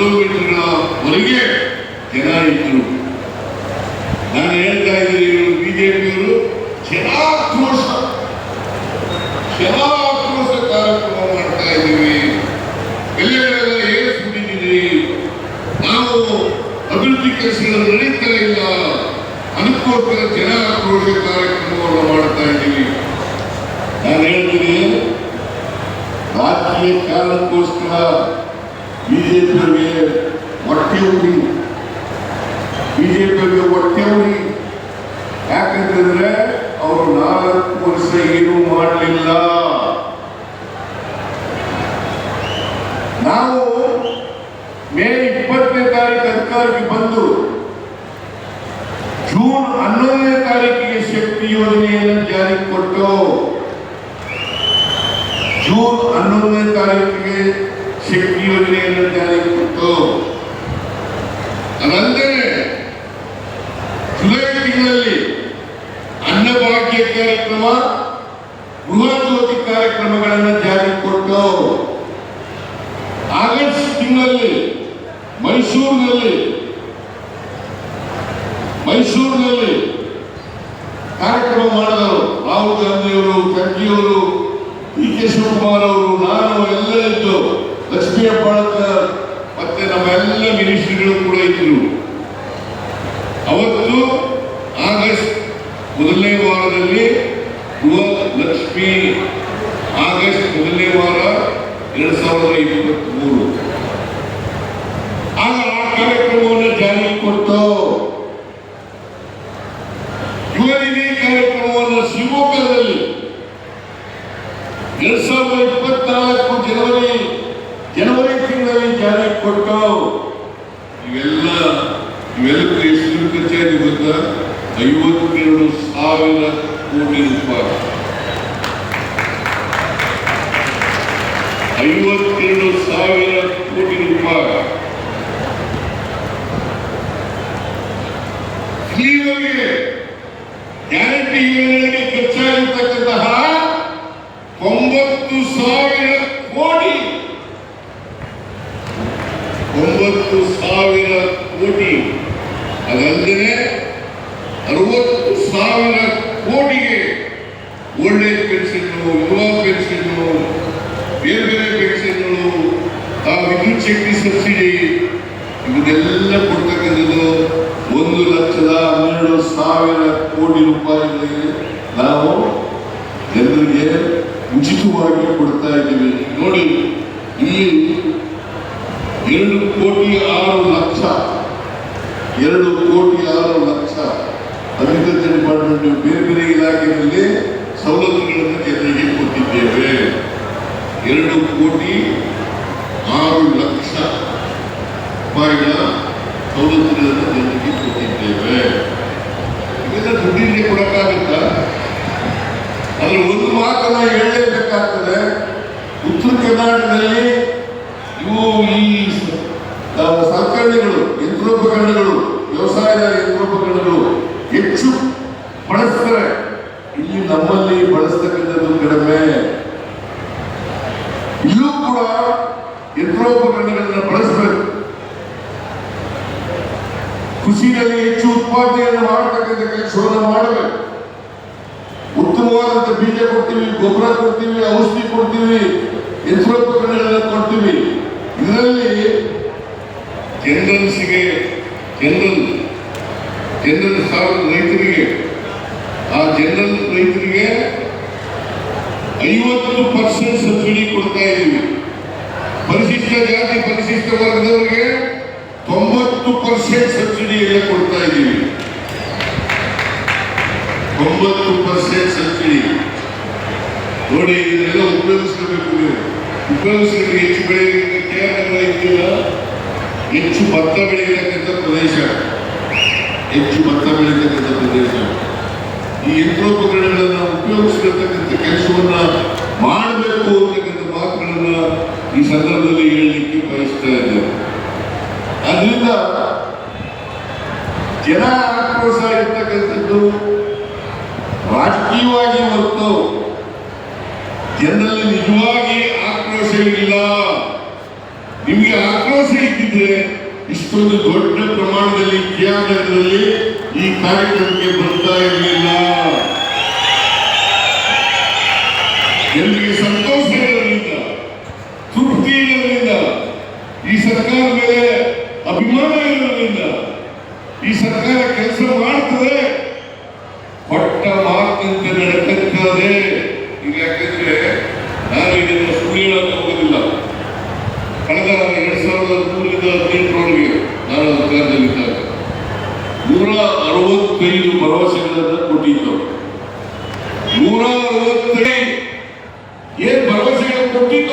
ಕಿಲೋಮೀಟರ್ವರೆಗೆ ಜನ ಇದ್ರು ನಾನು ಹೇಳ್ತಾ ಇದ್ದೀನಿ, ಇವರು ಬಿಜೆಪಿಯವರು ಜನಾಕ್ರೋಶ ಜನಾಕ್ರೋಶ ಕಾರ್ಯಕ್ರಮ ಮಾಡ್ತಾ ಇದ್ದೀವಿ. ಎಲ್ಲೆಲ್ಲ ಏರಿಸ್ಬಿಟ್ಟಿದ್ದೀವಿ ನಾವು ಅಭಿವೃದ್ಧಿ ಕೆಲಸಗಳು ನಡೀತಾ ಇಲ್ಲ. ಅದಕ್ಕೋಸ್ಕರ ಜನ ಆಕ್ರೋಶ ಕಾರ್ಯಕ್ರಮವನ್ನು ಮಾಡ್ತಾ ಇದ್ದೀವಿ. ನಾನು ಹೇಳ್ತೀನಿ, ರಾಜಕೀಯ ಕಾರಣಕ್ಕೋಸ್ಕರ ಬಿಜೆಪಿಯವರಿಗೆ ಹೊಟ್ಟೆ ಉರಿ. ಬಿಜೆಪಿಯವರಿಗೆ ಹೊಟ್ಟೆ ಉರಿ. ಯಾಕಂತಂದ್ರೆ ಅವರು ನಾಲ್ಕು ವರ್ಷ ಏನೂ ಮಾಡಲಿಲ್ಲ. ನಾವು ಮೇ ಇಪ್ಪತ್ತನೇ ತಾರೀಕು ಅಧಿಕಾರಕ್ಕೆ ಬಂದು ಜೂನ್ ಹನ್ನೊಂದನೇ ತಾರೀಕಿಗೆ ಶಕ್ತಿ ಯೋಜನೆಯನ್ನು ಜಾರಿಗೆ ಕೊಟ್ಟು ಜೂನ್ ಹನ್ನೊಂದನೇ ತಾರೀಕಿಗೆ ಶಕ್ತಿ ಯೋಜನೆಯನ್ನು ಜಾರಿಗೆ ಕೊಟ್ಟು ಅದಲ್ಲದೆ ಜುಲೈ ತಿಂಗಳಲ್ಲಿ ಅನ್ನಭಾಗ್ಯ ಕಾರ್ಯಕ್ರಮ, ಗೃಹ ಜ್ಯೋತಿ ಕಾರ್ಯಕ್ರಮಗಳನ್ನು ಜಾರಿಗೆ ಕೊಟ್ಟು ಆಗಸ್ಟ್ ತಿಂಗಳಲ್ಲಿ ಮೈಸೂರಿನಲ್ಲಿ ಮೈಸೂರಿನಲ್ಲಿ ಕಾರ್ಯಕ್ರಮ ಮಾಡಿದರು ರಾಹುಲ್ ಗಾಂಧಿಯವರು ಖರ್ಗೆಯವರು ಡಿ ಕೆ ಶಿವಕುಮಾರ್ ಅವರು ನಾನು ಲಕ್ಷ್ಮೀ ಹೆಬ್ಬಾಳ್ಕರ್ ಮತ್ತೆ ನಮ್ಮೆಲ್ಲ ಮಿನಿಸ್ಟ್ರಿಗಳು ಕೂಡ ಇದ್ರು. ಅವತ್ತು ಆಗಸ್ಟ್ ಮೊದಲನೇ ವಾರದಲ್ಲಿ ಗೃಹ ಲಕ್ಷ್ಮಿ ಆಗಸ್ಟ್ ಮೊದಲನೇ ವಾರ ಎರಡ್ ಸಾವಿರದ ಇಪ್ಪತ್ತ್ ಆಗ ಆ ಕಾರ್ಯಕ್ರಮವನ್ನು ಜಾರಿಗೆ ಕೊಟ್ಟು ಯುವ ನಿಧಿ ಕಾರ್ಯಕ್ರಮವನ್ನು ಶಿವಮೊಗ್ಗದಲ್ಲಿ ಎರಡ್ ಸಾವಿರದ ಇಪ್ಪತ್ನಾಲ್ಕು ಜನವರಿ ಜನವರಿ ತಿಂಗಳಲ್ಲಿ ಜಾರಿಗೆ ಕೊಟ್ಟು ಇವೆಲ್ಲ ಇವೆಲ್ಲಕ್ಕೂ ಎಷ್ಟು ಕಚೇರಿ ಬಂದ ಐವತ್ತೆರಡು ಸಾವಿರ ಕೋಟಿ ರೂಪಾಯಿ. ಐವತ್ತೆರಡು ಸಾವಿರ ಕೋಟಿ ರೂಪಾಯಿ. ಈವರೆಗೆ ಗ್ಯಾರಂಟಿ ಯೋಜನೆಗೆ ಖರ್ಚಾಗಿರ್ತಕ್ಕಂತಹ ಒಂಬತ್ತು ಸಾವಿರ ಕೋಟಿ ಒಂಬತ್ತು ಸಾವಿರ ಕೋಟಿ ಅದಲ್ಲದೆ ಅರವತ್ತು ಸಾವಿರ ಕೋಟಿಗೆ ಒಳ್ಳೆ ಪೆನ್ಷನ್ನು ಯುವ ಪೆನ್ಷನ್ನು ಬೇರೆ ಬೇರೆ ಪೆನ್ಷನ್ಗಳು ಆ ವಿದ್ಯುತ್ ಶಕ್ತಿ ಸಬ್ಸಿಡಿ ಇದನ್ನೆಲ್ಲ ಕೊಡ್ತಕ್ಕಂಥದ್ದು ಒಂದು ಲಕ್ಷದ ಹನ್ನೆರಡು ಸಾವಿರ ಕೋಟಿ ರೂಪಾಯಿಗಳಿಗೆ ನಾವು ಜನರಿಗೆ ಉಚಿತವಾಗಿ ಕೊಡ್ತಾ ಇದ್ದೀವಿ ನೋಡಿ ಇಲ್ಲಿ ಎರಡು ಕೋಟಿ ಆರು ಲಕ್ಷ ಎರಡು ಕೋಟಿ ಆರು ಲಕ್ಷ ಅಗ್ರಿಕಲ್ಚರ್ ಡಿಪಾರ್ಟ್ಮೆಂಟ್ ಬೇರೆ ಬೇರೆ ಇಲಾಖೆಯಲ್ಲಿ ಸವಲತ್ತುಗಳನ್ನು ಜನರಿಗೆ ಕೊಟ್ಟಿದ್ದೇವೆ ಎರಡು ಕೋಟಿ ಆರು ಲಕ್ಷ ರೂಪಾಯಿಗಳ ಸವಲತ್ತುಗಳನ್ನು ಜನರಿಗೆ ಕೊಟ್ಟಿದ್ದೇವೆ. ಇದೆಲ್ಲ ದುಡ್ಡಿಗೆ ಕೊಡೋಕ್ಕಾಗುತ್ತ? ಅದ್ರ ಒಂದು ಮಾತನ್ನ ಹೇಳಲೇಬೇಕಾಗ್ತದೆ. ಉತ್ತರ ಕರ್ನಾಟಕದಲ್ಲಿ ಇವು ಈ ಸಲಕರಣೆಗಳು, ಯಂತ್ರೋಪಕರಣಗಳು, ವ್ಯವಸಾಯದ ಯಂತ್ರೋಪಕರಣಗಳು ಹೆಚ್ಚು ಬಳಸ್ತಾರೆ. ಇಲ್ಲಿ ನಮ್ಮಲ್ಲಿ ಬಳಸ್ತಕ್ಕಂಥದ್ದು ಕಡಿಮೆ. ಇಲ್ಲೂ ಕೂಡ ಯಂತ್ರೋಪಕರಣಗಳನ್ನ ಬಳಸಬೇಕು ಕೃಷಿಯಲ್ಲಿ ಹೆಚ್ಚು ಉತ್ಪಾದನೆಯನ್ನು ಮಾಡತಕ್ಕಂಥ ಕೆಲಸವನ್ನು ಮಾಡಬೇಕು. ಉತ್ತಮವಾದಂತ ಬೀಜ ಕೊಡ್ತೀವಿ, ಗೊಬ್ಬರ ಕೊಡ್ತೀವಿ, ಔಷಧಿ ಕೊಡ್ತೀವಿ, ಯಂತ್ರೋಪಕರಣಗಳನ್ನ ಕೊಡ್ತೀವಿ. ಇದರಲ್ಲಿ ಜನರಲ್ಸ್ಗೆ ಜನರಲ್ ಜನರಲ್ ಸಾವಿರ ರೈತರಿಗೆ, ಆ ಜನರಲ್ ರೈತರಿಗೆ ಐವತ್ತು ಪರ್ಸೆಂಟ್ ಸಬ್ಸಿಡಿ ಕೊಡ್ತಾ ಇದ್ದೀವಿ ಪರಿಶಿಷ್ಟ ಜಾತಿ, ಪರಿಶಿಷ್ಟ ವರ್ಗದವರಿಗೆ ಪರ್ಸೆಂಟ್ ಸಬ್ಸಿಡಿ ಎಲ್ಲ ಕೊಡ್ತಾ ಇದ್ದೀವಿ. ತೊಂಬತ್ತು ಪರ್ಸೆಂಟ್ ಸಬ್ಸಿಡಿ. ನೋಡಿ, ಇದನ್ನೆಲ್ಲ ಉಪಯೋಗಿಸ್ಕೋಬೇಕು ನೀವು. ಉಪಯೋಗಿಸಿದ್ರೆ ಹೆಚ್ಚು ಕೇರಳ ಇದೆಯಲ್ಲ ಹೆಚ್ಚು ಭತ್ತ ಬೆಳೆಯತಕ್ಕಂಥ ಪ್ರದೇಶ. ಹೆಚ್ಚು ಭತ್ತ ಬೆಳೆಯತಕ್ಕಂಥ ಪ್ರದೇಶ. ಈ ಯಂತ್ರೋಪಕರಣಗಳನ್ನು ಉಪಯೋಗಿಸಿರ್ತಕ್ಕಂಥ ಕೆಲಸವನ್ನ ಮಾಡಬೇಕು ಅಂತಕ್ಕಂಥ ಮಾತುಗಳನ್ನ ಈ ಸಂದರ್ಭದಲ್ಲಿ ಹೇಳಲಿಕ್ಕೆ ಬಯಸ್ತಾ ಇದ್ದೇವೆ ಅದರಿಂದ ಜನ ಆಕ್ರೋಶ ಇರ್ತಕ್ಕಂಥದ್ದು ರಾಜಕೀಯವಾಗಿ ಹೊರತು ಜನರಲ್ಲಿ ನಿಜವಾಗಿ ಆಕ್ರೋಶ ಇಲ್ಲ ನಿಮಗೆ ಆಕ್ರೋಶ ಇದ್ದಿದ್ರೆ ಇಷ್ಟೊಂದು ದೊಡ್ಡ ಪ್ರಮಾಣದಲ್ಲಿ ಕ್ರಿಯಾಗಾರದಲ್ಲಿ ಈ ಕಾರ್ಯಕ್ರಮಕ್ಕೆ ಬರ್ತಾ ಇರಲಿಲ್ಲ. ಜನರಿಗೆ ಸಂತೋಷ ಇರೋದ್ರಿಂದ, ತೃಪ್ತಿ ಇರೋದ್ರಿಂದ, ಈ ಸರ್ಕಾರದ ಮೇಲೆ ಅಭಿಮಾನ ಇರೋದ್ರಿಂದ ಈ ಸರ್ಕಾರ ಕೆಲಸ ಮಾಡ್ತದೆ. ಕೊಟ್ಟ ಮಾತಿನಂತೆ ನಡ್ಕಂತದೆ ಈಗ ಯಾಕಂದ್ರೆ ನಾನು ಇದನ್ನು ಸುಳ್ಳು ಹೇಳಕ್ಕೆ ಹೋಗೋದಿಲ್ಲ. ಕಳೆದ ಎರಡ್ ಸಾವಿರದ ಹದಿಮೂರರಿಂದ ಹದಿನೆಂಟರೊಳಗೆ ನಾನು ಅಧಿಕಾರದಲ್ಲಿದ್ದಾಗ ನೂರ ಅರವತ್ತೈದು ಭರವಸೆಗಳನ್ನು ಕೊಟ್ಟಿದ್ದು. ನೂರ ಅರವತ್ತೈದು. ಏನ್ ಭರವಸೆಗಳನ್ನು ಕೊಟ್ಟಿದ್ದ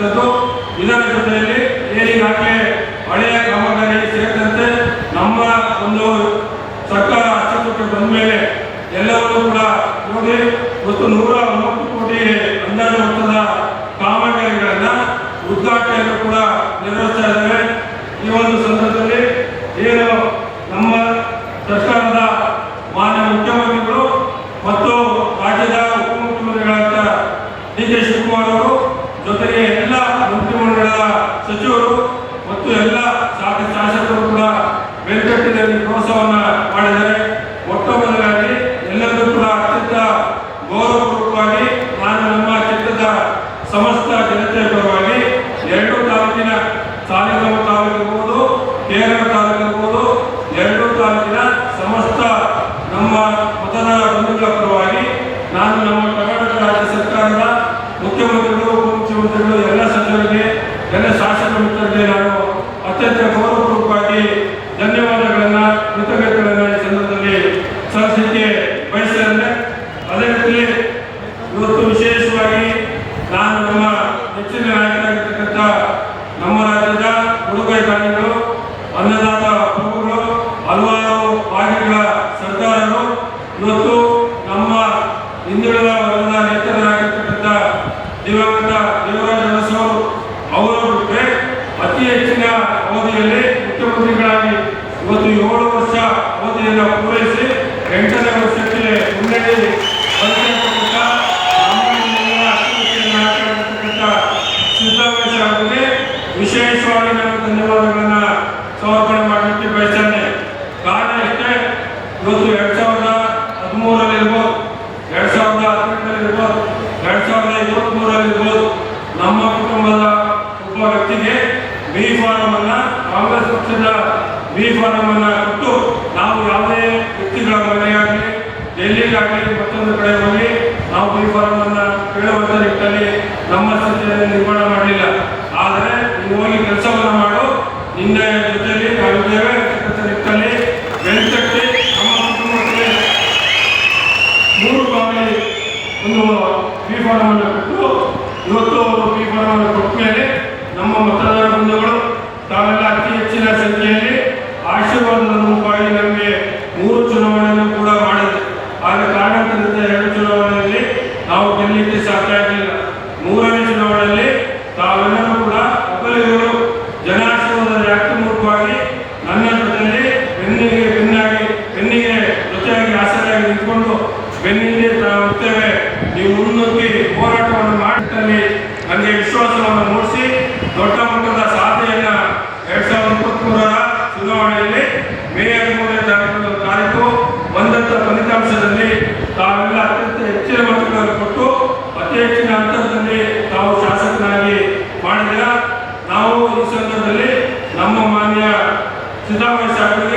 ಮಾಡಿರ್ತಕ್ಕಂಥದ್ದು ಇದರ ಜೊತೆಯಲ್ಲಿ ಏನಿಗಾಗಲೇ ಹಳೆಯ ಕಾಮಗಾರಿ ಸೇರಿದಂತೆ ನಮ್ಮ ಒಂದು ಸರ್ಕಾರ ಅಸ್ತಿತ್ವಕ್ಕೆ ಬಂದ ಮೇಲೆ ಎಲ್ಲವನ್ನೂ ಕೂಡ ನೋಡಿ, ಮತ್ತು ನೂರ ಅನ್ನದಾತ ನಮ್ಮ ಮೂರು ಬಾರಿ ಒಂದು ಬಿ ಇವತ್ತು ಅವರು ಬಿ ಕೊಟ್ಟ ಮೇಲೆ ನಮ್ಮ ಮತದಾರರು Always, I